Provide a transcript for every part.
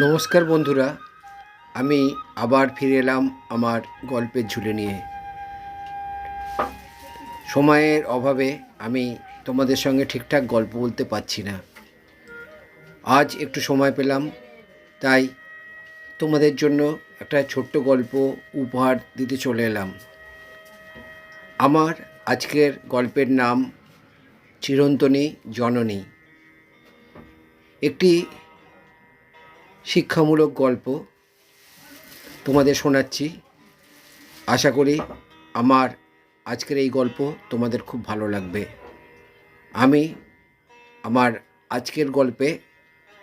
নমস্কার বন্ধুরা, আমি আবার ফিরে এলাম আমার গল্পের ঝুলে নিয়ে। সময়ের অভাবে আমি তোমাদের সঙ্গে ঠিকঠাক গল্প বলতে পারছি না। আজ একটু সময় পেলাম, তাই তোমাদের জন্য একটা ছোট্ট গল্প উপহার দিতে চলে এলাম। আমার আজকের গল্পের নাম চিরন্তনী জননী। একটি শিক্ষামূলক গল্প তোমাদের শোনাচ্ছি। আশা করি আমার আজকের এই গল্প তোমাদের খুব ভালো লাগবে। আমি আমার আজকের গল্পে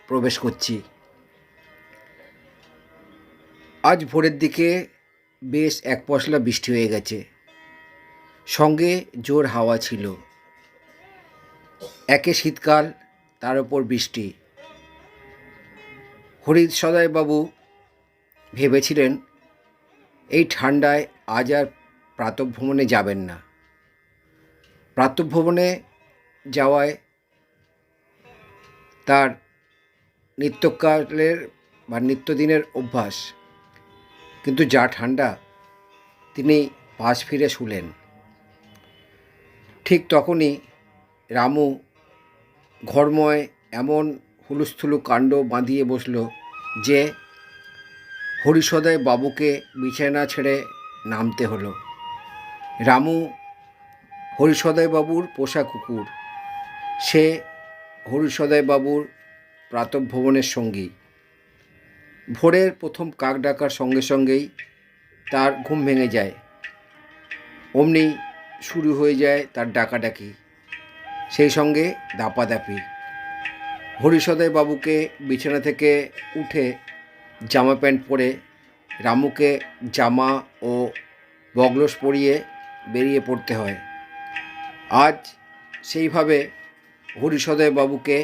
প্রবেশ করছি। আজ ভোরের দিকে বেশ এক পশলা বৃষ্টি হয়ে গেছে। সঙ্গে জোর হাওয়া ছিল। একে শীতকাল, তার ওপর বৃষ্টি। হরিদ সদয়বাবু ভেবেছিলেন, এই ঠান্ডায় আজ আর প্রাতভ্রমণে যাবেন না। প্রাতভ্রমণে যাওয়ায় তার নিত্যকালের বা নিত্যদিনের অভ্যাস, কিন্তু যা ঠান্ডা তিনি পাশ ফিরে শুলেন। ঠিক তখনই রামু ঘরময় এমন হুলুস্থুলু কাণ্ড বাঁধিয়ে বসল যে হরিসদয় বাবুকে বিছানা ছেড়ে নামতে হলো। রামু হরিসদয় বাবুর পোষা কুকুর। সে হরিসদয় বাবুর প্রাতভ্রমণের সঙ্গী। ভোরের প্রথম কাক ডাকার সঙ্গে সঙ্গেই তার ঘুম ভেঙে যায়। অমনি শুরু হয়ে যায় তার ডাকাডাকি। সেই সঙ্গে দাপাদাপি। হরিসদয় বাবুকে বিছানা থেকে উঠে জামা প্যান্ট পরে রামুকে জামা ও বগলস পরিয়ে বেরিয়ে পড়তে হয়। আজ সেইভাবে হরিসদয় বাবুকে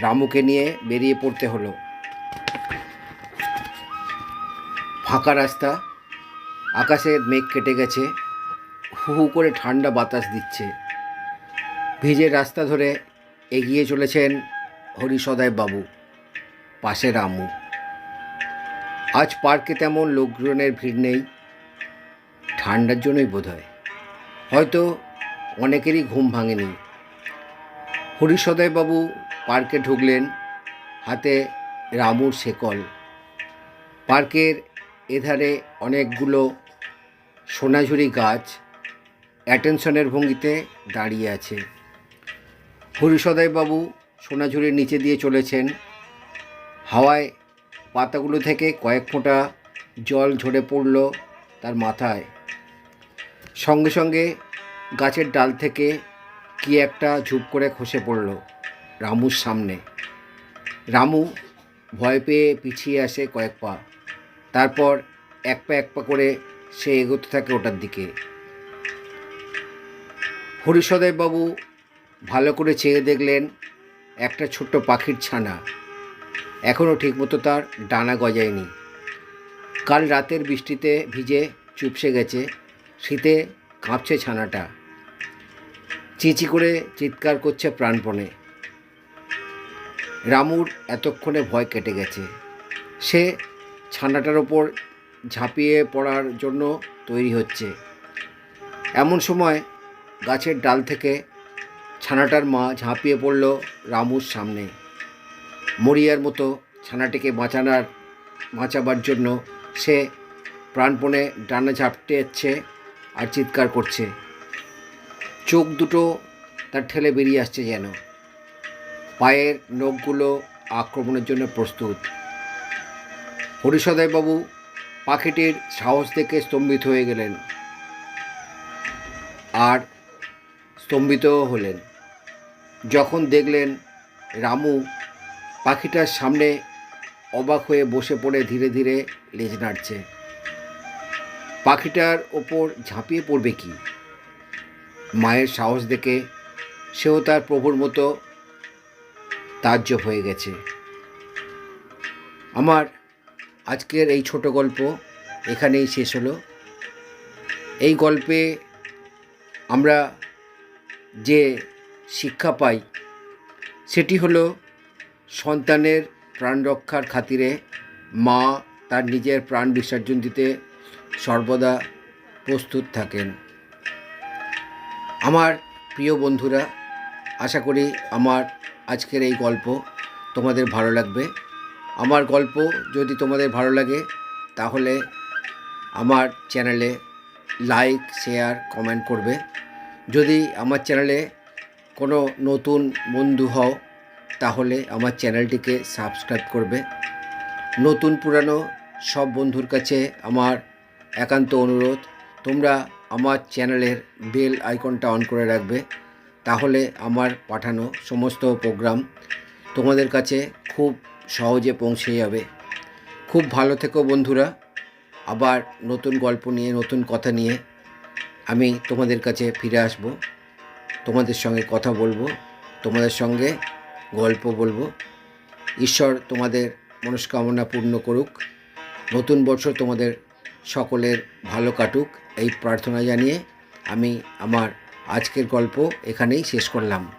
রামুকে নিয়ে বেরিয়ে পড়তে হলো। ফাঁকা রাস্তা, আকাশের মেঘ কেটে গেছে, হু হু করে ঠান্ডা বাতাস দিচ্ছে। ভিজে রাস্তা ধরে এগিয়ে চলেছেন হরিসদয় বাবু, পাশে রামু। আজ পার্কে তেমন লোকজনের ভিড় নেই, ঠান্ডার জন্যই বোধ হয় হয়তো অনেকেরই ঘুম ভাঙেনি। হরিসদয় বাবু পার্কে ঢুকলেন, হাতে রামুর শেকল। পার্কের এধারে অনেকগুলো সোনাঝুরি গাছ অ্যাটেনশনের ভঙ্গিতে দাঁড়িয়ে আছে। হরিসদয়বাবু সোনাঝুরির নিচে দিয়ে চলেছেন। হাওয়ায় পাতাগুলো থেকে কয়েক ফোঁটা জল ঝরে পড়ল তার মাথায়। সঙ্গে সঙ্গে গাছের ডাল থেকে কি একটা ঝুপ করে খসে পড়ল রামুর সামনে। রামু ভয় পেয়ে পিছিয়ে আসে কয়েক পা। তারপর এক পা এক পা করে সে এগোতে থাকে ওটার দিকে। হরিসদয়বাবু ভালো করে চেয়ে দেখলেন একটা ছোট্ট পাখির ছানা। এখনও ঠিকমতো তার ডানা গজায়নি। কাল রাতের বৃষ্টিতে ভিজে চুপসে গেছে, শীতে কাঁপছে ছানাটা। চিচি করে চিৎকার করছে প্রাণপণে। রামুর এতক্ষণে ভয় কেটে গেছে। সে ছানাটার ওপর ঝাঁপিয়ে পড়ার জন্য তৈরি হচ্ছে। এমন সময় গাছের ডাল থেকে ছানাটার মা ঝাঁপিয়ে পড়ল রামুর সামনে। মরিয়ার মতো ছানাটিকে বাঁচানোর, বাঁচাবার জন্য সে প্রাণপণে ডানা ঝাপটেছে আর চিৎকার করছে। চোখ দুটো তার ঠেলে বেরিয়ে আসছে যেন। পায়ের নখগুলো আক্রমণের জন্য প্রস্তুত। হরিসদয়বাবু পাখিটির সাহস দেখে স্তম্ভিত হয়ে গেলেন। আর স্তম্ভিতও হলেন। যখন দেখলেন রামু পাখিটার সামনে অবাক হয়ে বসে পড়ে ধীরে ধীরে লেজ নাড়ছে, পাখিটার ওপর ঝাঁপিয়ে পড়বে কি? মায়ের সাহস দেখে সেও তার প্রভুর মতো তাজ্জব হয়ে গেছে। আমার আজকের এই ছোট গল্প এখানেই শেষ হলো। এই গল্পে আমরা যে শিক্ষা পাই। সেটি হলো সন্তানের প্রাণ রক্ষার খাতিরে মা তার নিজের প্রাণ বিসর্জন দিতে সর্বদা প্রস্তুত থাকেন। আমার প্রিয় বন্ধুরা, আশা করি আমার আজকের এই গল্প তোমাদের ভালো লাগবে। আমার গল্প যদি তোমাদের ভালো লাগে, তাহলে আমার চ্যানেলে লাইক, শেয়ার, কমেন্ট করবে। যদি আমার চ্যানেলে কোনো নতুন বন্ধু হও, তাহলে আমার চ্যানেলটিকে সাবস্ক্রাইব করবে। নতুন পুরানো সব বন্ধুর কাছে আমার একান্ত অনুরোধ, তোমরা আমার চ্যানেলের বেল আইকনটা অন করে রাখবে, তাহলে আমার পাঠানো সমস্ত প্রোগ্রাম তোমাদের কাছে খুব সহজে পৌঁছে যাবে। খুব ভালো থেকো বন্ধুরা, আবার নতুন গল্প নিয়ে, নতুন কথা নিয়ে আমি তোমাদের কাছে ফিরে আসব। তোমাদের সঙ্গে কথা বলব, তোমাদের সঙ্গে গল্প বলব। ঈশ্বর তোমাদের মনস্কামনা পূর্ণ করুক। নতুন বছর তোমাদের সকলের ভালো কাটুক, এই প্রার্থনা জানিয়ে আমি আমার আজকের গল্প এখানেই শেষ করলাম।